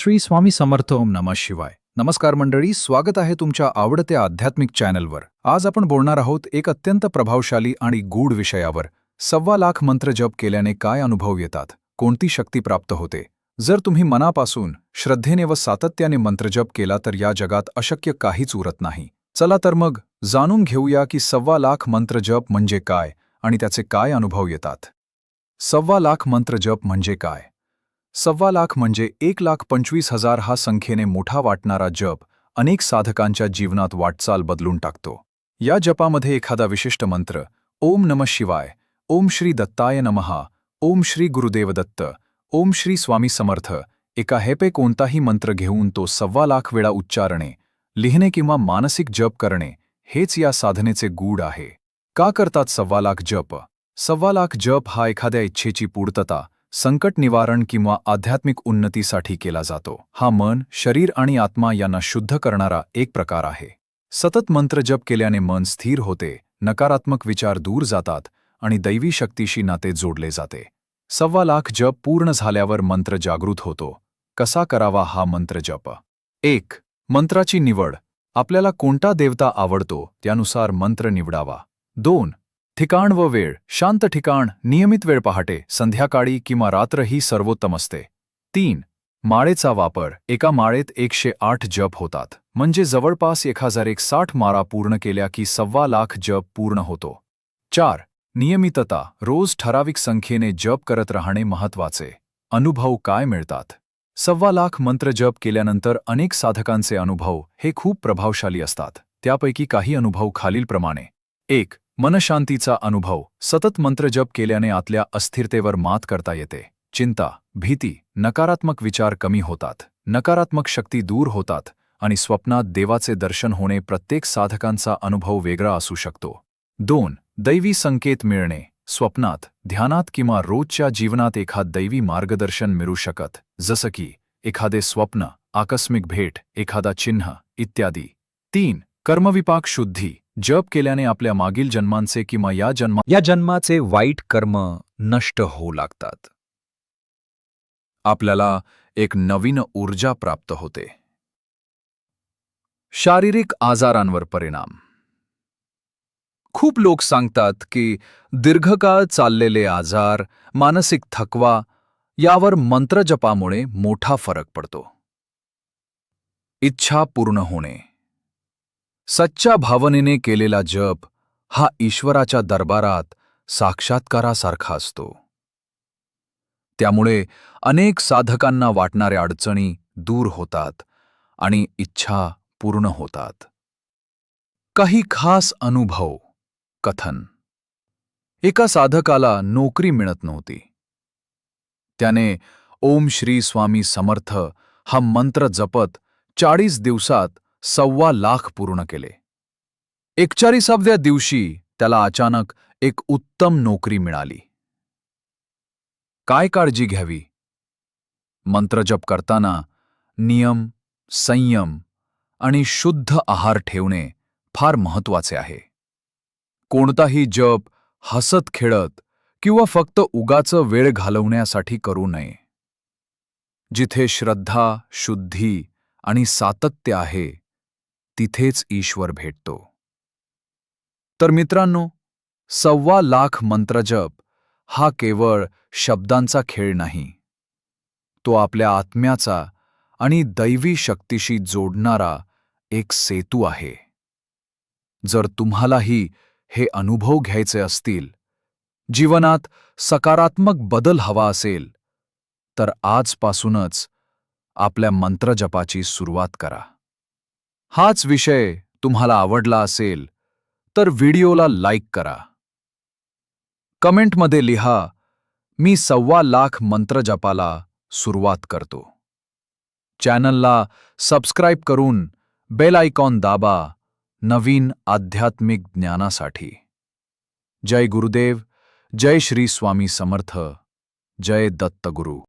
श्री स्वामी समर्थ ओम नमः शिवाय. नमस्कार मंडळी स्वागत आहे तुमच्या आवडत्या आध्यात्मिक चॅनलवर. आज आपण बोलणार आहोत एक अत्यंत प्रभावशाली आणि गूढ विषयावर. सव्वा लाख मंत्र जप केल्याने काय अनुभव येतात? कोणती शक्ती प्राप्त होते? जर तुम्ही मनापासून श्रद्धेने व सातत्याने मंत्रजप केला तर या जगात अशक्य काहीच उरत नाही. चला तर मग जाणून घेऊया की सव्वा लाख मंत्रजप म्हणजे काय आणि त्याचे काय अनुभव येतात. सव्वा लाख मंत्रजप म्हणजे काय? सव्वा लाख म्हणजे एक लाख पंचवीस हजार हा संख्येने मोठा वाटणारा जप अनेक साधकांच्या जीवनात वाटचाल बदलून टाकतो. या जपामध्ये एखादा विशिष्ट मंत्र ओम नम शिवाय ओम श्री दत्ताय नमहा ओम श्री गुरुदेव दत्त ओम श्री स्वामी समर्थ एका हेपे कोणताही मंत्र घेऊन तो सव्वा लाख वेळा उच्चारणे लिहिणे किंवा मानसिक जप करणे हेच या साधनेचे गूढ आहे. का करतात सव्वा लाख जप? सव्वा लाख जप हा एखाद्या इच्छेची पूर्तता संकट निवारण किंवा आध्यात्मिक उन्नतीसाठी केला जातो. हा मन शरीर आणि आत्मा यांना शुद्ध करणारा एक प्रकार आहे. सतत मंत्र जप केल्याने मन स्थिर होते नकारात्मक विचार दूर जातात आणि दैवी शक्तीशी नाते जोडले जाते. सव्वा लाख जप पूर्ण झाल्यावर मंत्र जागृत होतो. कसा करावा हा मंत्र जप? एक मंत्राची निवड. आपल्याला कोणता देवता आवडतो? त्यानुसार मंत्र निवडावा. दोन ठिकाण व वेळ शांत ठिकाण नियमित वेळ पहाटे संध्याकाळी किंवा रात्र ही सर्वोत्तम असते. तीन माळेचा वापर एका माळेत एकशे आठ जप होतात. म्हणजे जवळपास एक हजार एक साठ मारा पूर्ण केल्या की सव्वा लाख जप पूर्ण होतो. चार नियमितता रोज ठराविक संख्येने जप करत राहणे महत्त्वाचे अनुभव काय मिळतात? सव्वा लाख मंत्र जप केल्यानंतर अनेक साधकांचे अनुभव हे खूप प्रभावशाली असतात. त्यापैकी काही अनुभव खालीलप्रमाणे. एक मनशांतीचा अनुभव सतत मंत्रजप केल्याने आतल्या अस्थिरतेवर मात करता येते. चिंता भीती नकारात्मक विचार कमी होतात. नकारात्मक शक्ती दूर होतात आणि स्वप्नात देवाचे दर्शन होणे प्रत्येक साधकांचा अनुभव वेगळा असू शकतो. दोन दैवी संकेत मिळणे. स्वप्नात ध्यानात किंवा रोजच्या जीवनात एखाद दैवी मार्गदर्शन मिळू शकत जसं की एखादे स्वप्न आकस्मिक भेट एखादा चिन्ह इत्यादी. तीन कर्मविपाक शुद्धी. जप केल्याने आपल्या मागील जन्मांचे किंवा या जन्मा या जन्माचे वाईट कर्म नष्ट होऊ लागतात. आपल्याला एक नवीन ऊर्जा प्राप्त होते. शारीरिक आजारांवर परिणाम. खूप लोक सांगतात की दीर्घकाळ चाललेले आजार मानसिक थकवा यावर मंत्रजपामुळे मोठा फरक पडतो. इच्छा पूर्ण होणे. सच्च्या भावनेने केलेला जप हा ईश्वराच्या दरबारात साक्षात्कारासारखा असतो. त्यामुळे अनेक साधकांना वाटणाऱ्या अडचणी दूर होतात आणि इच्छा पूर्ण होतात. काही खास अनुभव कथन. एका साधकाला नोकरी मिळत नव्हती. त्याने ओम श्री स्वामी समर्थ हा मंत्र जपत चाळीस दिवसात सव्वा लाख पूर्ण केले. एकचाळीसाव्या दिवशी त्याला अचानक एक उत्तम नोकरी मिळाली. काय काळजी घ्यावी? मंत्रजप करताना नियम संयम आणि शुद्ध आहार ठेवणे फार महत्त्वाचे आहे. कोणताही जप हसत खेळत किंवा फक्त उगाचं वेळ घालवण्यासाठी करू नये. जिथे श्रद्धा शुद्धी आणि सातत्य आहे तिथेच ईश्वर भेटतो. तर मित्रांनो सव्वा लाख मंत्रजप हा केवळ शब्दांचा खेळ नाही. तो आपल्या आत्म्याचा आणि दैवी शक्तीशी जोडणारा एक सेतू आहे. जर तुम्हालाही हे अनुभव घ्यायचे असतील जीवनात सकारात्मक बदल हवा असेल तर आजपासूनच आपल्या मंत्रजपाची सुरुवात करा. हाच विषय तुम्हाला आवडला असेल तर व्हिडिओला लाईक करा. कमेंटमध्ये लिहा मी सव्वा लाख मंत्रजपाला सुरुवात करतो. चॅनलला सबस्क्राईब करून बेल आयकॉन दाबा नवीन आध्यात्मिक ज्ञानासाठी. जय गुरुदेव जय श्री स्वामी समर्थ जय दत्तगुरु.